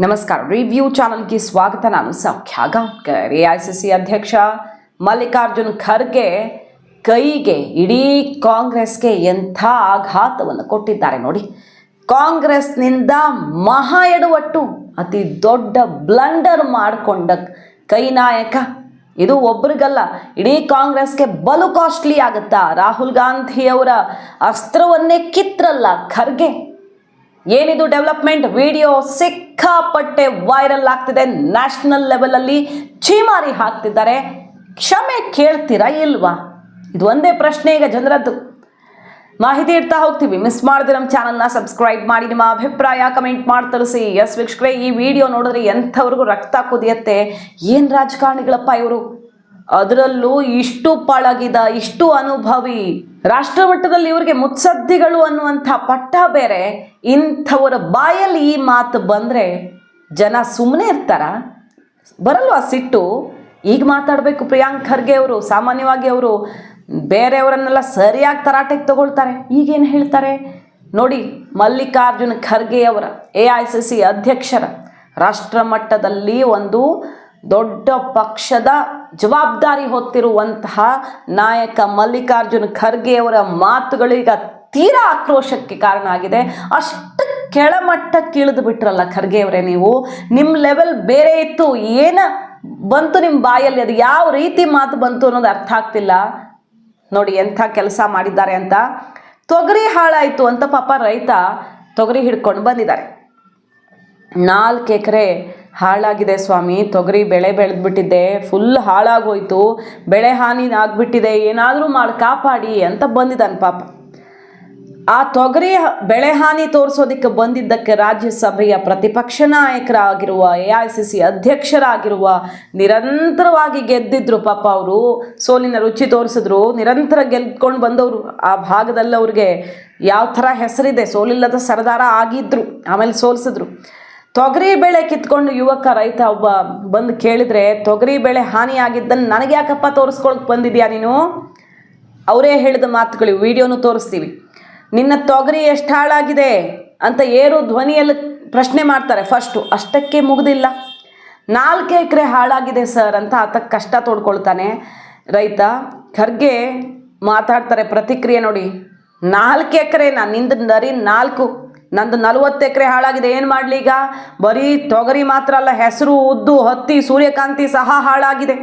ನಮಸ್ಕಾರ. ರಿವ್ಯೂ ಚಾನಲ್ಗೆ ಸ್ವಾಗತ. ನಾನು ಸೌಖ್ಯ. ಗಾಂವ್ಕರ್ ಸಿ ಅಧ್ಯಕ್ಷ ಮಲ್ಲಿಕಾರ್ಜುನ್ ಖರ್ಗೆ ಕೈಗೆ ಇಡೀ ಕಾಂಗ್ರೆಸ್ಗೆ ಎಂಥ ಆಘಾತವನ್ನು ಕೊಟ್ಟಿದ್ದಾರೆ ನೋಡಿ. ಕಾಂಗ್ರೆಸ್ನಿಂದ ಮಹಾ ಎಡವಟ್ಟು, ಅತಿ ದೊಡ್ಡ ಬ್ಲಂಡರ್ ಮಾಡಿಕೊಂಡ ಕೈ ನಾಯಕ. ಇದು ಒಬ್ರಿಗಲ್ಲ, ಇಡೀ ಕಾಂಗ್ರೆಸ್ಗೆ ಬಲು ಕಾಸ್ಟ್ಲಿ ಆಗುತ್ತಾ? ರಾಹುಲ್ ಗಾಂಧಿಯವರ ಅಸ್ತ್ರವನ್ನೇ ಕಿತ್ರಲ್ಲ ಖರ್ಗೆ. ಏನಿದು ಡೆವಲಪ್ಮೆಂಟ್ ವಿಡಿಯೋ ಸಿಕ್ಕಾಪಟ್ಟೆ ವೈರಲ್ ಆಗ್ತಿದೆ. ನ್ಯಾಷನಲ್ ಲೆವೆಲಲ್ಲಿ ಚೀಮಾರಿ ಹಾಕ್ತಿದ್ದಾರೆ. ಕ್ಷಮೆ ಕೇಳ್ತೀರಾ ಇಲ್ವಾ? ಇದು ಒಂದೇ ಪ್ರಶ್ನೆ ಈಗ ಜನರದ್ದು. ಮಾಹಿತಿ ಇಡ್ತಾ ಹೋಗ್ತೀವಿ. ಮಿಸ್ ಮಾಡಿದ್ರೆ ನಮ್ಮ ಚಾನಲ್ನ ಸಬ್ಸ್ಕ್ರೈಬ್ ಮಾಡಿ, ನಿಮ್ಮ ಅಭಿಪ್ರಾಯ ಕಮೆಂಟ್ ಮಾಡಿ ತರಿಸಿ. ಎಸ್ ವೀಕ್ಷಕರೇ, ಈ ವಿಡಿಯೋ ನೋಡಿದ್ರೆ ಎಂಥವ್ರಿಗೂ ರಕ್ತ ಕುದಿಯತ್ತೆ. ಏನು ರಾಜಕಾರಣಿಗಳಪ್ಪ ಇವರು? ಅದರಲ್ಲೂ ಇಷ್ಟು ಪಳಗಿದ, ಇಷ್ಟು ಅನುಭವಿ ರಾಷ್ಟ್ರ ಮಟ್ಟದಲ್ಲಿ ಇವರಿಗೆ ಮುತ್ಸದ್ದಿಗಳು ಅನ್ನುವಂಥ ಪಟ್ಟ ಬೇರೆ. ಇಂಥವರ ಬಾಯಲ್ಲಿ ಈ ಮಾತು ಬಂದರೆ ಜನ ಸುಮ್ಮನೆ ಇರ್ತಾರ. ಬರಲ್ವಾ ಸಿಟ್ಟು? ಈಗ ಮಾತಾಡಬೇಕು ಪ್ರಿಯಾಂಕ್ ಖರ್ಗೆ ಅವರು, ಸಾಮಾನ್ಯವಾಗಿ ಅವರು ಬೇರೆಯವರನ್ನೆಲ್ಲ ಸರಿಯಾಗಿ ತರಾಟೆಗೆ ತಗೊಳ್ತಾರೆ. ಈಗೇನು ಹೇಳ್ತಾರೆ? ನೋಡಿ, ಮಲ್ಲಿಕಾರ್ಜುನ ಖರ್ಗೆಯವರ ಎ ಐ ಸಿ ಸಿ ಅಧ್ಯಕ್ಷರ ರಾಷ್ಟ್ರ ಮಟ್ಟದಲ್ಲಿ ಒಂದು ದೊಡ್ಡ ಪಕ್ಷದ ಜವಾಬ್ದಾರಿ ಹೊತ್ತಿರುವಂತಹ ನಾಯಕ ಮಲ್ಲಿಕಾರ್ಜುನ ಖರ್ಗೆ ಅವರ ಮಾತುಗಳು ತೀರಾ ಆಕ್ರೋಶಕ್ಕೆ ಕಾರಣ ಆಗಿದೆ. ಅಷ್ಟು ಕೆಳಮಟ್ಟಕ್ಕೆ ಇಳಿದು ಬಿಟ್ರಲ್ಲ ಖರ್ಗೆಯವರೇ ನೀವು. ನಿಮ್ಮ ಲೆವೆಲ್ ಬೇರೆ ಇತ್ತು, ಏನ ಬಂತು ನಿಮ್ಮ ಬಾಯಲ್ಲಿ, ಅದು ಯಾವ ರೀತಿ ಮಾತು ಬಂತು ಅನ್ನೋದು ಅರ್ಥ ಆಗ್ತಿಲ್ಲ. ನೋಡಿ ಎಂಥ ಕೆಲಸ ಮಾಡಿದ್ದಾರೆ ಅಂತ. ತೊಗರಿ ಹಾಳಾಯಿತು ಅಂತ ಪಾಪ ರೈತ ತೊಗರಿ ಹಿಡ್ಕೊಂಡು ಬಂದಿದ್ದಾರೆ. ನಾಲ್ಕು ಎಕರೆ ಹಾಳಾಗಿದೆ ಸ್ವಾಮಿ. ತೊಗರಿ ಬೆಳೆ ಬೆಳೆದ್ಬಿಟ್ಟಿದ್ದೆ. ಫುಲ್ ಹಾಳಾಗೋಯ್ತು. ಬೆಳೆ ಹಾನಿ ಆಗ್ಬಿಟ್ಟಿದೆ. ಏನಾದರೂ ಮಾಡಿ ಕಾಪಾಡಿ ಅಂತ ಬಂದಿದ್ದಾನೆ ಪಾಪ. ಆ ತೊಗರಿ ಬೆಳೆ ಹಾನಿ ತೋರಿಸೋದಕ್ಕೆ ಬಂದಿದ್ದಕ್ಕೆ ರಾಜ್ಯಸಭೆಯ ಪ್ರತಿಪಕ್ಷ ನಾಯಕರಾಗಿರುವ, ಎ ಐ ಸಿ ಸಿ ಅಧ್ಯಕ್ಷರಾಗಿರುವ ನಿರಂತರವಾಗಿ ಗೆದ್ದಿದ್ರು ಪಾಪ ಅವರು. ಸೋಲಿನ ರುಚಿ ತೋರಿಸಿದ್ರು. ನಿರಂತರ ಗೆದ್ಕೊಂಡು ಬಂದವರು. ಆ ಭಾಗದಲ್ಲಿ ಅವ್ರಿಗೆ ಯಾವ ಥರ ಹೆಸರಿದೆ? ಸೋಲಿಲ್ಲದ ಸರದಾರ ಆಗಿದ್ರು. ಆಮೇಲೆ ಸೋಲಿಸಿದ್ರು. ತೊಗರಿ ಬೆಳೆ ಕಿತ್ಕೊಂಡು ಯುವಕ ರೈತ ಒಬ್ಬ ಬಂದು ಕೇಳಿದ್ರೆ, ತೊಗರಿ ಬೆಳೆ ಹಾನಿಯಾಗಿದ್ದನ್ನು ನನಗೆ ಯಾಕಪ್ಪ ತೋರಿಸ್ಕೊಳಕ್ ಬಂದಿದ್ಯಾ ನೀನು? ಅವರೇ ಹೇಳಿದ ಮಾತುಗಳು ವಿಡಿಯೋನು ತೋರಿಸ್ತೀವಿ. ನಿನ್ನ ತೊಗರಿ ಎಷ್ಟು ಹಾಳಾಗಿದೆ? ಅಂತ ಏರು ಧ್ವನಿಯಲ್ಲಿ ಪ್ರಶ್ನೆ ಮಾಡ್ತಾರೆ ಫಸ್ಟು. ಅಷ್ಟಕ್ಕೆ ಮುಗ್ದಿಲ್ಲ. ನಾಲ್ಕು ಎಕರೆ ಹಾಳಾಗಿದೆ ಸರ್ ಅಂತ ಆತ ಕಷ್ಟ ತೋಡ್ಕೊಳ್ತಾನೆ. ರೈತ ಖರ್ಗೆ ಮಾತಾಡ್ತಾರೆ, ಪ್ರತಿಕ್ರಿಯೆ ನೋಡಿ. ನಾಲ್ಕು ಎಕರೆನ? ನಿಂದ ನರಿ ನಾಲ್ಕು ನಂದು ನಲವತ್ತು ಎಕರೆ ಹಾಳಾಗಿದೆ, ಏನು ಮಾಡಲಿ ಈಗ? ಬರೀ ತೊಗರಿ ಮಾತ್ರ ಅಲ್ಲ, ಹೆಸರು, ಉದ್ದು, ಹತ್ತಿ, ಸೂರ್ಯಕಾಂತಿ ಸಹ ಹಾಳಾಗಿದೆ.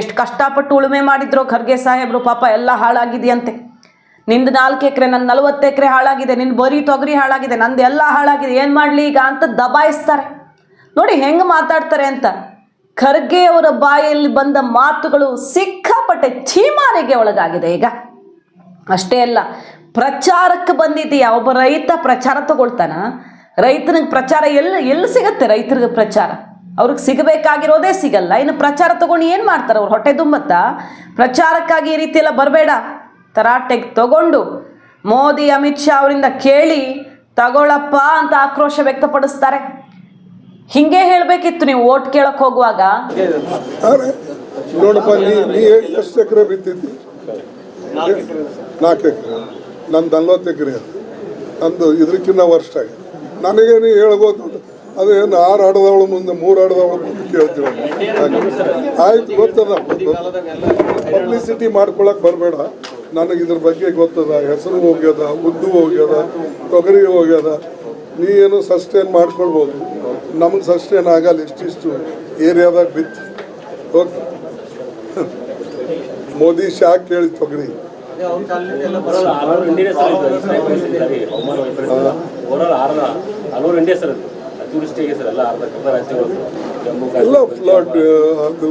ಎಷ್ಟು ಕಷ್ಟಪಟ್ಟು ಉಳುಮೆ ಮಾಡಿದ್ರು ಖರ್ಗೆ ಸಾಹೇಬರು, ಪಾಪ ಎಲ್ಲ ಹಾಳಾಗಿದೆಯಂತೆ. ನಿಂದು ನಾಲ್ಕು ಎಕರೆ ನನ್ನ ನಲವತ್ತು ಎಕರೆ ಹಾಳಾಗಿದೆ ನಿನ್ನ ಬರೀ ತೊಗರಿ ಹಾಳಾಗಿದೆ, ನಂದು ಎಲ್ಲ ಹಾಳಾಗಿದೆ, ಏನು ಮಾಡಲಿ ಈಗ ಅಂತ ದಬಾಯಿಸ್ತಾರೆ. ನೋಡಿ ಹೆಂಗೆ ಮಾತಾಡ್ತಾರೆ ಅಂತ. ಖರ್ಗೆ ಅವರ ಬಾಯಲ್ಲಿ ಬಂದ ಮಾತುಗಳು ಸಿಕ್ಕಾಪಟ್ಟೆ ಚೀಮಾರಿಗೆ ಒಳಗಾಗಿದೆ ಈಗ. ಅಷ್ಟೇ ಅಲ್ಲ, ಪ್ರಚಾರಕ್ಕೆ ಬಂದಿದೆಯಾ ಒಬ್ಬ ರೈತ ಪ್ರಚಾರ ತಗೊಳ್ತಾನ, ರೈತನಿಗೆ ಪ್ರಚಾರ ಎಲ್ಲಿ ಎಲ್ಲಿ ಸಿಗುತ್ತೆ ರೈತರಿಗೆ ಪ್ರಚಾರ? ಅವ್ರಿಗೆ ಸಿಗಬೇಕಾಗಿರೋದೇ ಸಿಗಲ್ಲ, ಇನ್ನು ಪ್ರಚಾರ ತಗೊಂಡು ಏನು ಮಾಡ್ತಾರೆ ಅವ್ರು? ಹೊಟ್ಟೆ ತುಂಬತ್ತಾ ಪ್ರಚಾರಕ್ಕಾಗಿ ಈ ರೀತಿಯೆಲ್ಲ ಬರಬೇಡ, ತರಾಟೆಗೆ ತಗೊಂಡು, ಮೋದಿ, ಅಮಿತ್ ಶಾ ಅವರಿಂದ ಕೇಳಿ ತಗೊಳ್ಳಪ್ಪ ಅಂತ ಆಕ್ರೋಶ ವ್ಯಕ್ತಪಡಿಸ್ತಾರೆ. ಹಿಂಗೆ ಹೇಳಬೇಕಿತ್ತು ನೀವು ಓಟ್ ಕೇಳಕ್ಕೆ ಹೋಗುವಾಗ. ನೋಡಪ್ಪ ನಾಲ್ಕು ಎಕರೆ. ನಂದು ನಲ್ವತ್ತು ಎಕರೆ ನಂದು ಇದಕ್ಕಿಂತ ವರ್ಷ ಆಗಿದೆ. ನನಗೇನು ಹೇಳ್ಬೋದು ಅದೇನು ಆರು ಆಡದವಳು ಮುಂದೆ ಮೂರು ಆಡದವಳು ಮುಂದೆ ಕೇಳ್ತೀವಿ ಆಯ್ತು, ಗೊತ್ತದ. ಪಬ್ಲಿಸಿಟಿ ಮಾಡ್ಕೊಳಕ್ ಬರಬೇಡ. ನನಗೆ ಇದ್ರ ಬಗ್ಗೆ ಗೊತ್ತದ. ಹೆಸರು ಹೋಗ್ಯದ, ಉದ್ದು ಹೋಗ್ಯದ, ತೊಗರಿ ಹೋಗ್ಯದ. ನೀ ಏನು ಸಸ್ಟೇನ್ ಮಾಡ್ಕೊಳ್ಬೋದು. ನಮ್ಗೆ ಸಸ್ಟೇನ್ ಆಗಲ್ಲ, ಇಷ್ಟಿಷ್ಟು ಏರಿಯಾದಾಗ ಬಿತ್ತು ಓಕೆ. ಮೋದಿ ಶಾಕ್ ಕೇಳಿ ತೊಗರಿ. ಹಲವಾರು ಇಂಡಿಯಾ ಸರ್ ಓವರಾಲ್ ಆರದ ಹಲವಾರು ಇಂಡಿಯಾ ಸರ್ ಟೂರಿಸ್ಟ್ ಸರ್ ಎಲ್ಲ ಅರ್ಧ ಕರ್ನಾಟಕ ರಾಜ್ಯಗಳು ಜಮ್ಮು ಎಲ್ಲ ಅದು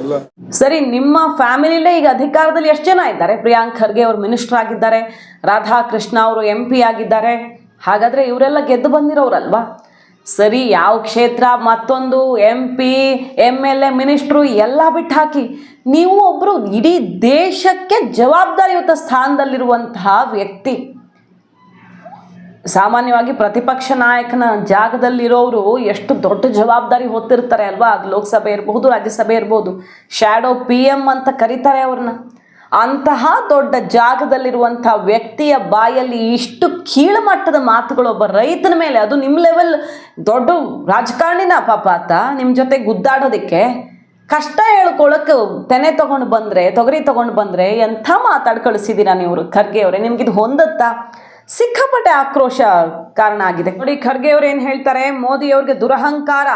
ಎಲ್ಲ. ಸರಿ ನಿಮ್ಮ ಫ್ಯಾಮಿಲಿಲೇ ಈಗ ಅಧಿಕಾರದಲ್ಲಿ ಎಷ್ಟು ಜನ ಇದ್ದಾರೆ? ಪ್ರಿಯಾಂಕ್ ಖರ್ಗೆ ಅವರು ಮಿನಿಸ್ಟರ್ ಆಗಿದ್ದಾರೆ ರಾಧಾಕೃಷ್ಣ ಅವರು ಎಂ ಪಿ ಆಗಿದ್ದಾರೆ. ಹಾಗಾದ್ರೆ ಇವರೆಲ್ಲ ಗೆದ್ದು ಬಂದಿರೋರಲ್ವಾ? ಸರಿ, ಯಾವ ಕ್ಷೇತ್ರ? ಮತ್ತೊಂದು M P M L A minister ಎಲ್ಲ ಬಿಟ್ಟು ಹಾಕಿ ನೀವು ಒಬ್ಬರು ಇಡೀ ದೇಶಕ್ಕೆ ಜವಾಬ್ದಾರಿಯುತ ಸ್ಥಾನದಲ್ಲಿರುವಂತಹ ವ್ಯಕ್ತಿ. ಸಾಮಾನ್ಯವಾಗಿ ಪ್ರತಿಪಕ್ಷ ನಾಯಕನ ಜಾಗದಲ್ಲಿರೋರು ಎಷ್ಟು ದೊಡ್ಡ ಜವಾಬ್ದಾರಿ ಹೊತ್ತಿರ್ತಾರೆ ಅಲ್ವಾ? ಅದು ಲೋಕಸಭೆ ಇರಬಹುದು, ರಾಜ್ಯಸಭೆ ಇರ್ಬೋದು. ಶ್ಯಾಡೋ ಪಿ ಅಂತ ಕರೀತಾರೆ ಅವ್ರನ್ನ. ಅಂತಹ ದೊಡ್ಡ ಜಾಗದಲ್ಲಿರುವಂಥ ವ್ಯಕ್ತಿಯ ಬಾಯಲ್ಲಿ ಇಷ್ಟು ಕೀಳುಮಟ್ಟದ ಮಾತುಗಳು ಒಬ್ಬ ರೈತನ ಮೇಲೆ, ಅದು ನಿಮ್ಮ ಲೆವೆಲ್ ದೊಡ್ಡ ರಾಜಕಾರಣಿನ ಪಾಪ ಆತ, ನಿಮ್ಮ ಜೊತೆ ಗುದ್ದಾಡೋದಕ್ಕೆ ಕಷ್ಟ ಹೇಳ್ಕೊಳಕ್ಕೆ ತೆನೆ ತೊಗೊಂಡು ಬಂದರೆ, ತೊಗರಿ ತೊಗೊಂಡು ಬಂದರೆ ಎಂಥ ಮಾತಾಡಿ ಕಳಿಸಿದ್ದೀರಾ ನೀವು ಖರ್ಗೆ ಅವರೇ? ನಿಮ್ಗಿದು ಹೊಂದತ್ತಾ? ಸಿಕ್ಕಾಪಟ್ಟೆ ಆಕ್ರೋಶ ಕಾರಣ ಆಗಿದೆ. ನೋಡಿ, ಖರ್ಗೆ ಅವ್ರು ಏನು ಹೇಳ್ತಾರೆ? ಮೋದಿ ಅವ್ರಿಗೆ ದುರಹಂಕಾರ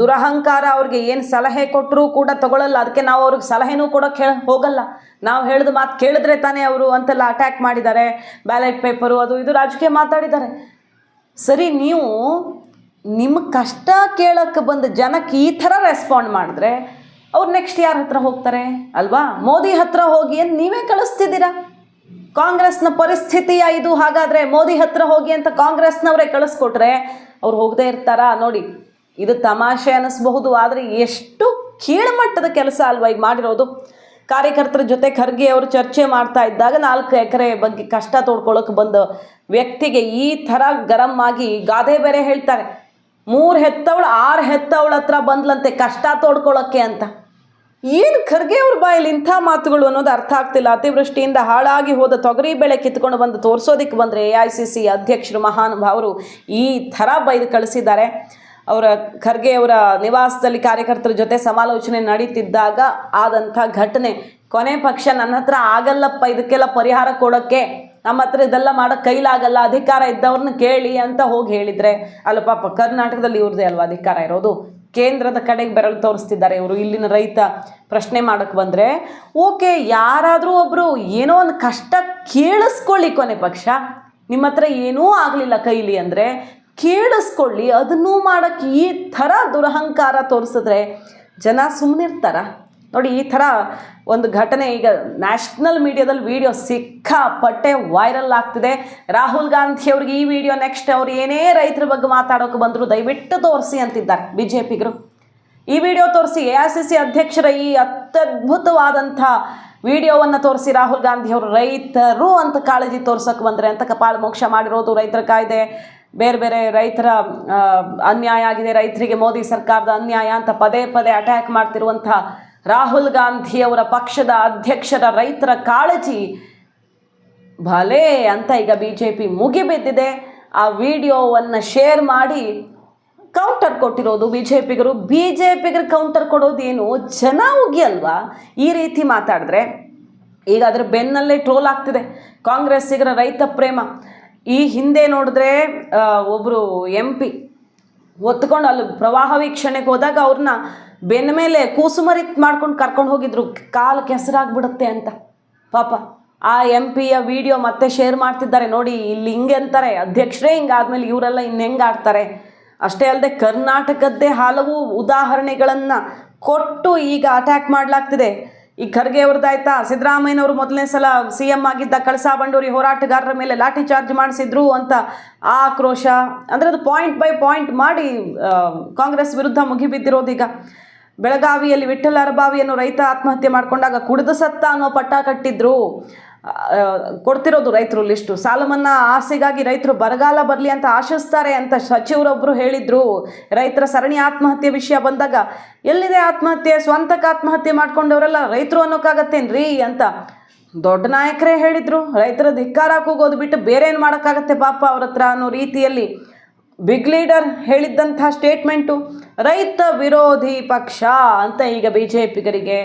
ದುರಹಂಕಾರ ಅವ್ರಿಗೆ ಏನು ಸಲಹೆ ಕೊಟ್ಟರು ಕೂಡ ತಗೊಳ್ಳಲ್ಲ ಅದಕ್ಕೆ ನಾವು ಅವ್ರಿಗೆ ಸಲಹೆನೂ ಕೂಡ ಹೇಳ ಹೋಗಲ್ಲ. ನಾವು ಹೇಳಿದ ಮಾತು ಕೇಳಿದ್ರೆ ತಾನೇ ಅವರು ಅಂತೆಲ್ಲ ಅಟ್ಯಾಕ್ ಮಾಡಿದ್ದಾರೆ. ಬ್ಯಾಲೆಟ್ ಪೇಪರು ಅದು ಇದು ರಾಜಕೀಯ ಮಾತಾಡಿದ್ದಾರೆ. ಸರಿ, ನೀವು ನಿಮ್ಮ ಕಷ್ಟ ಕೇಳಕ್ಕೆ ಬಂದ ಜನಕ್ಕೆ ಈ ಥರ ರೆಸ್ಪಾಂಡ್ ಮಾಡಿದ್ರೆ, ಅವ್ರು ನೆಕ್ಸ್ಟ್ ಯಾರ ಹತ್ರ ಹೋಗ್ತಾರೆ? ಅಲ್ವಾ? ಮೋದಿ ಹತ್ರ ಹೋಗಿ ಏನು ನೀವೇ ಕಳಿಸ್ತಿದ್ದೀರಾ? ಕಾಂಗ್ರೆಸ್ನ ಪರಿಸ್ಥಿತಿಯ ಇದು ಹಾಗಾದರೆ ಮೋದಿ ಹತ್ರ ಹೋಗಿ ಅಂತ ಕಾಂಗ್ರೆಸ್ನವರೇ ಕಳಿಸ್ಕೊಟ್ರೆ ಅವ್ರು ಹೋಗದೇ ಇರ್ತಾರಾ? ನೋಡಿ, ಇದು ತಮಾಷೆ ಅನಿಸ್ಬಹುದು. ಆದರೆ ಎಷ್ಟು ಕೀಳುಮಟ್ಟದ ಕೆಲಸ ಅಲ್ವಾ ಈಗ ಮಾಡಿರೋದು? ಕಾರ್ಯಕರ್ತರ ಜೊತೆ ಖರ್ಗೆ ಅವರು ಚರ್ಚೆ ಮಾಡ್ತಾ ಇದ್ದಾಗ ನಾಲ್ಕು ಎಕರೆ ಬಗ್ಗೆ ಕಷ್ಟ ತೋಡ್ಕೊಳ್ಳೋಕೆ ಬಂದ ವ್ಯಕ್ತಿಗೆ ಈ ಥರ ಗರಂ ಆಗಿ ಗಾದೆ ಬೇರೆ ಹೇಳ್ತಾರೆ. ಮೂರು ಹೆತ್ತವಳು, ಆರು ಹೆತ್ತವಳ ಹತ್ರ ಬಂದ್ಲಂತೆ ಕಷ್ಟ ತೋಡ್ಕೊಳ್ಳೋಕ್ಕೆ ಅಂತ. ಏನು ಖರ್ಗೆ ಅವ್ರ ಬಾಯಲ್ಲಿ ಇಂಥ ಮಾತುಗಳು ಅನ್ನೋದು ಅರ್ಥ ಆಗ್ತಿಲ್ಲ. ಅತಿವೃಷ್ಟಿಯಿಂದ ಹಾಳಾಗಿ ಹೋದ ತೊಗರಿ ಬೆಳೆ ಕಿತ್ಕೊಂಡು ಬಂದು ತೋರಿಸೋದಕ್ಕೆ ಬಂದರೆ ಎ ಐ ಸಿ ಸಿ ಅಧ್ಯಕ್ಷರು ಮಹಾನುಭಾವರು ಈ ಥರ ಬೈದು ಕಳಿಸಿದ್ದಾರೆ. ಅವರ ಖರ್ಗೆ ಅವರ ನಿವಾಸದಲ್ಲಿ ಕಾರ್ಯಕರ್ತರ ಜೊತೆ ಸಮಾಲೋಚನೆ ನಡೀತಿದ್ದಾಗ ಆದಂಥ ಘಟನೆ. ಕೊನೆ ಪಕ್ಷ ನನ್ನ ಹತ್ರ ಆಗಲ್ಲಪ್ಪ, ಇದಕ್ಕೆಲ್ಲ ಪರಿಹಾರ ಕೊಡೋಕ್ಕೆ. ನಮ್ಮ ಹತ್ರ ಇದೆಲ್ಲ ಮಾಡೋಕ್ಕೆ ಕೈಲಾಗಲ್ಲ, ಅಧಿಕಾರ ಇದ್ದವ್ರನ್ನ ಕೇಳಿ ಅಂತ ಹೋಗಿ ಹೇಳಿದರೆ. ಅಲ್ಲ ಪಾಪ ಕರ್ನಾಟಕದಲ್ಲಿ ಇವ್ರದ್ದೇ ಅಲ್ವಾ ಅಧಿಕಾರ ಇರೋದು? ಕೇಂದ್ರದ ಕಡೆಗೆ ಬೆರಳು ತೋರಿಸ್ತಿದ್ದಾರೆ ಇವರು. ಇಲ್ಲಿನ ರೈತ ಪ್ರಶ್ನೆ ಮಾಡೋಕ್ಕೆ ಬಂದರೆ, ಓಕೆ, ಯಾರಾದರೂ ಒಬ್ಬರು ಏನೋ ಒಂದು ಕಷ್ಟ ಕೇಳಿಸ್ಕೊಳ್ಳಿ ಕೊನೆ ಪಕ್ಷ. ನಿಮ್ಮ ಹತ್ರ ಏನೂ ಆಗಲಿಲ್ಲ ಕೈಲಿ ಅಂದರೆ ಕೇಳಿಸ್ಕೊಳ್ಳಿ. ಅದನ್ನೂ ಮಾಡೋಕ್ಕೆ ಈ ಥರ ದುರಹಂಕಾರ ತೋರಿಸಿದ್ರೆ ಜನ ಸುಮ್ಮನಿರ್ತಾರ ನೋಡಿ, ಈ ಥರ ಒಂದು ಘಟನೆ, ಈಗ ನ್ಯಾಷನಲ್ ಮೀಡಿಯಾದಲ್ಲಿ ವಿಡಿಯೋ ಸಿಕ್ಕಾಪಟ್ಟೆ ವೈರಲ್ ಆಗ್ತಿದೆ. ರಾಹುಲ್ ಗಾಂಧಿ ಅವ್ರಿಗೆ ಈ ವಿಡಿಯೋ ನೆಕ್ಸ್ಟ್ ಅವ್ರು ಏನೇ ರೈತರ ಬಗ್ಗೆ ಮಾತಾಡೋಕೆ ಬಂದರೂ ದಯವಿಟ್ಟು ತೋರಿಸಿ ಅಂತಿದ್ದಾರೆ ಬಿ ಜೆ ಈ ವಿಡಿಯೋ ತೋರಿಸಿ ಎ ಅಧ್ಯಕ್ಷರ ಈ ಅತ್ಯದ್ಭುತವಾದಂಥ ವಿಡಿಯೋವನ್ನು ತೋರಿಸಿ ರಾಹುಲ್ ಗಾಂಧಿ ಅವರು ರೈತರು ಅಂತ ಕಾಳಜಿ ತೋರ್ಸೋಕೆ ಬಂದರೆ ಅಂತ ಕಪಾಳ ಮೋಕ್ಷ ಮಾಡಿರೋದು ರೈತರ ಕಾಯ್ದೆ. ಬೇರೆ ಬೇರೆ ರೈತರ ಅನ್ಯಾಯ ಆಗಿದೆ, ರೈತರಿಗೆ ಮೋದಿ ಸರ್ಕಾರದ ಅನ್ಯಾಯ ಅಂತ ಪದೇ ಪದೇ ಅಟ್ಯಾಕ್ ಮಾಡ್ತಿರುವಂಥ ರಾಹುಲ್ ಗಾಂಧಿ ಅವರ ಪಕ್ಷದ ಅಧ್ಯಕ್ಷರ ರೈತರ ಕಾಳಜಿ. ಭಲೇ ಅಂತ ಈಗ ಬಿ ಜೆ ಪಿ ಮುಗಿಬಿದ್ದಿದೆ. ಆ ವಿಡಿಯೋವನ್ನು ಶೇರ್ ಮಾಡಿ ಕೌಂಟರ್ ಕೊಟ್ಟಿರೋದು ಬಿ ಜೆ ಪಿಗರು ಬಿ ಜೆ ಪಿಗರು ಕೌಂಟರ್ ಕೊಡೋದೇನು ಜನ ಉಗಿ ಈ ರೀತಿ ಮಾತಾಡಿದ್ರೆ ಈಗ ಅದರ ಬೆನ್ನಲ್ಲೇ ಟ್ರೋಲ್ ಆಗ್ತಿದೆ. ಕಾಂಗ್ರೆಸ್ಸಿಗರ ರೈತ ಪ್ರೇಮ. ಈ ಹಿಂದೆ ನೋಡಿದ್ರೆ ಒಬ್ಬರು ಎಂ ಪಿ ಹೊತ್ಕೊಂಡು ಅಲ್ಲಿ ಪ್ರವಾಹ ವೀಕ್ಷಣೆಗೆ ಹೋದಾಗ ಅವ್ರನ್ನ ಬೆನ್ನ ಮೇಲೆ ಕೂಸುಮರಿ ಮಾಡ್ಕೊಂಡು ಕರ್ಕೊಂಡು ಹೋಗಿದ್ರು. ಕಾಲು ಕೆಸರಾಗ್ಬಿಡುತ್ತೆ ಅಂತ. ಪಾಪ, ಆ ಎಂ ಪಿಯ ವಿಡಿಯೋ ಮತ್ತೆ ಶೇರ್ ಮಾಡ್ತಿದ್ದಾರೆ. ನೋಡಿ, ಇಲ್ಲಿ ಹಿಂಗೆ ಅಂತಾರೆ. ಅಧ್ಯಕ್ಷರೇ ಹಿಂಗಾದ್ಮೇಲೆ ಇವರೆಲ್ಲ ಇನ್ನು ಹೆಂಗೆ ಆಡ್ತಾರೆ? ಅಷ್ಟೇ ಅಲ್ಲದೆ ಕರ್ನಾಟಕದ್ದೇ ಹಲವು ಉದಾಹರಣೆಗಳನ್ನು ಕೊಟ್ಟು ಈಗ ಅಟ್ಯಾಕ್ ಮಾಡಲಾಗ್ತಿದೆ. ಈ ಖರ್ಗೆ ಅವ್ರದ್ದಾಯ್ತಾ ಸಿದ್ದರಾಮಯ್ಯನವರು ಮೊದಲನೇ ಸಲ ಸಿ ಎಂ ಆಗಿದ್ದ ಕಳಸಾ ಬಂಡೂರಿ ಹೋರಾಟಗಾರರ ಮೇಲೆ ಲಾಠಿ ಚಾರ್ಜ್ ಮಾಡಿಸಿದ್ರು ಅಂತ ಆಕ್ರೋಶ. ಅಂದರೆ ಅದು ಪಾಯಿಂಟ್ ಬೈ ಪಾಯಿಂಟ್ ಮಾಡಿ ಕಾಂಗ್ರೆಸ್ ವಿರುದ್ಧ ಮುಗಿಬಿದ್ದಿರೋದೀಗ ಬೆಳಗಾವಿಯಲ್ಲಿ ವಿಠ್ಠಲ ಅರಬಾವಿಯನ್ನು ರೈತ ಆತ್ಮಹತ್ಯೆ ಮಾಡಿಕೊಂಡಾಗ ಕುಡಿದು ಸತ್ತ ಅನ್ನೋ ಪಟ್ಟ ಕಟ್ಟಿದ್ರು. ಕೊಡ್ತಿರೋದು ರೈತರು ಲಿಸ್ಟು. ಸಾಲ ಮನ್ನಾ ಆಸೆಗಾಗಿ ರೈತರು ಬರಗಾಲ ಬರಲಿ ಅಂತ ಆಶಿಸ್ತಾರೆ ಅಂತ ಸಚಿವರೊಬ್ಬರು ಹೇಳಿದ್ರು. ರೈತರ ಸರಣಿ ಆತ್ಮಹತ್ಯೆ ವಿಷಯ ಬಂದಾಗ ಎಲ್ಲಿದೆ ಆತ್ಮಹತ್ಯೆ? ಸ್ವಂತಕ್ಕೆ ಆತ್ಮಹತ್ಯೆ ಮಾಡ್ಕೊಂಡವರೆಲ್ಲ ರೈತರು ಅನ್ನೋಕ್ಕಾಗತ್ತೇನ್ರಿ ಅಂತ ದೊಡ್ಡ ನಾಯಕರೇ ಹೇಳಿದ್ರು. ರೈತರ ಧಿಕ್ಕಾರ ಕೂಗೋದು ಬಿಟ್ಟು ಬೇರೆ ಏನು ಮಾಡೋಕ್ಕಾಗತ್ತೆ ಪಾಪ ಅವ್ರ ಹತ್ರ ಅನ್ನೋ ರೀತಿಯಲ್ಲಿ ಬಿಗ್ ಲೀಡರ್ ಹೇಳಿದ್ದಂಥ ಸ್ಟೇಟ್ಮೆಂಟು. ರೈತ ವಿರೋಧಿ ಪಕ್ಷ ಅಂತ ಈಗ ಬಿ ಜೆ ಪಿಗರಿಗೆ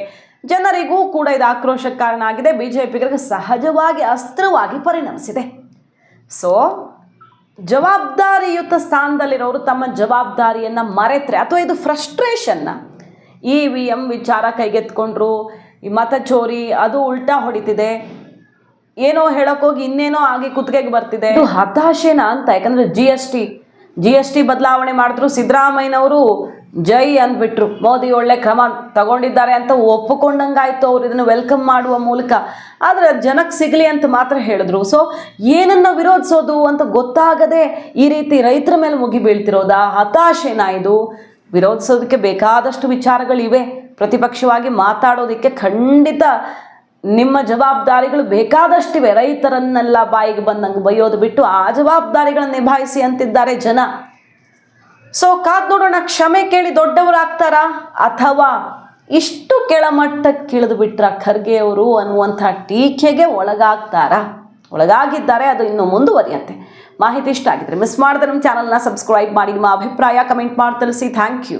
ಜನರಿಗೂ ಕೂಡ ಇದು ಆಕ್ರೋಶಕ್ಕೆ ಕಾರಣ ಆಗಿದೆ. ಬಿ ಜೆ ಪಿಗರಿಗೆ ಸಹಜವಾಗಿ, ಅಸ್ತ್ರವಾಗಿ ಪರಿಣಮಿಸಿದೆ. ಸೊ ಜವಾಬ್ದಾರಿಯುತ ಸ್ಥಾನದಲ್ಲಿರೋರು ತಮ್ಮ ಜವಾಬ್ದಾರಿಯನ್ನು ಮರೆತರೆ ಅಥವಾ ಇದು ಫ್ರಸ್ಟ್ರೇಷನ್ನ ಇ ವಿ ಎಂ ವಿಚಾರ ಕೈಗೆತ್ಕೊಂಡ್ರು ಈ ಮತ ಚೋರಿ ಅದು ಉಲ್ಟಾ ಹೊಡಿತಿದೆ. ಏನೋ ಹೇಳೋಕ್ಕೋಗಿ ಇನ್ನೇನೋ ಆಗಿ ಕುತ್ತಿಗೆಗೆ ಬರ್ತಿದೆ. ಹತಾಶೆನಾ ಅಂತ? ಯಾಕಂದರೆ G S T G S T ಬದಲಾವಣೆ ಮಾಡಿದ್ರು. ಸಿದ್ದರಾಮಯ್ಯನವರು ಜೈ ಅಂದ್ಬಿಟ್ರು. ಮೋದಿ ಒಳ್ಳೆ ಕ್ರಮ ತಗೊಂಡಿದ್ದಾರೆ ಅಂತ ಒಪ್ಪಿಕೊಂಡಂಗಾಯ್ತು ಅವ್ರು ಇದನ್ನು ವೆಲ್ಕಮ್ ಮಾಡುವ ಮೂಲಕ. ಆದರೆ ಜನಕ್ಕೆ ಸಿಗಲಿ ಅಂತ ಮಾತ್ರ ಹೇಳಿದ್ರು. ಸೊ ಏನನ್ನ ವಿರೋಧಿಸೋದು ಅಂತ ಗೊತ್ತಾಗದೆ ಈ ರೀತಿ ರೈತರ ಮೇಲೆ ಮುಗಿ ಬೀಳ್ತಿರೋದಾ? ಹತಾಶೆನಾ ಇದು. ವಿರೋಧಿಸೋದಕ್ಕೆ ಬೇಕಾದಷ್ಟು ವಿಚಾರಗಳಿವೆ. ಪ್ರತಿಪಕ್ಷವಾಗಿ ಮಾತಾಡೋದಕ್ಕೆ ಖಂಡಿತ ನಿಮ್ಮ ಜವಾಬ್ದಾರಿಗಳು ಬೇಕಾದಷ್ಟಿವೆ. ರೈತರನ್ನೆಲ್ಲ ಬಾಯಿಗೆ ಬಂದಂಗೆ ಬೈಯೋದು ಬಿಟ್ಟು ಆ ಜವಾಬ್ದಾರಿಗಳನ್ನು ನಿಭಾಯಿಸಿ ಅಂತಿದ್ದಾರೆ ಜನ. ಸೊ ಕಾದ್ ನೋಡೋಣ, ಕ್ಷಮೆ ಕೇಳಿ ದೊಡ್ಡವರಾಗ್ತಾರ? ಅಥವಾ ಇಷ್ಟು ಕೆಳಮಟ್ಟಕ್ಕೆ ಬಿಟ್ರ ಖರ್ಗೆ ಅವರು ಅನ್ನುವಂಥ ಟೀಕೆಗೆ ಒಳಗಾಗ್ತಾರಾ? ಒಳಗಾಗಿದ್ದಾರೆ, ಅದು ಇನ್ನು ಮುಂದುವರಿಯಂತೆ ಮಾಹಿತಿ ಇಷ್ಟ ಆಗಿದ್ರೆ ಮಿಸ್ ಮಾಡಿದ್ರೆ ನಮ್ಮ ಚಾನಲ್ನ ಸಬ್ಸ್ಕ್ರೈಬ್ ಮಾಡಿ, ನಿಮ್ಮ ಅಭಿಪ್ರಾಯ ಕಮೆಂಟ್ ಮಾಡಿ ತಿಳಿಸಿ. Thank you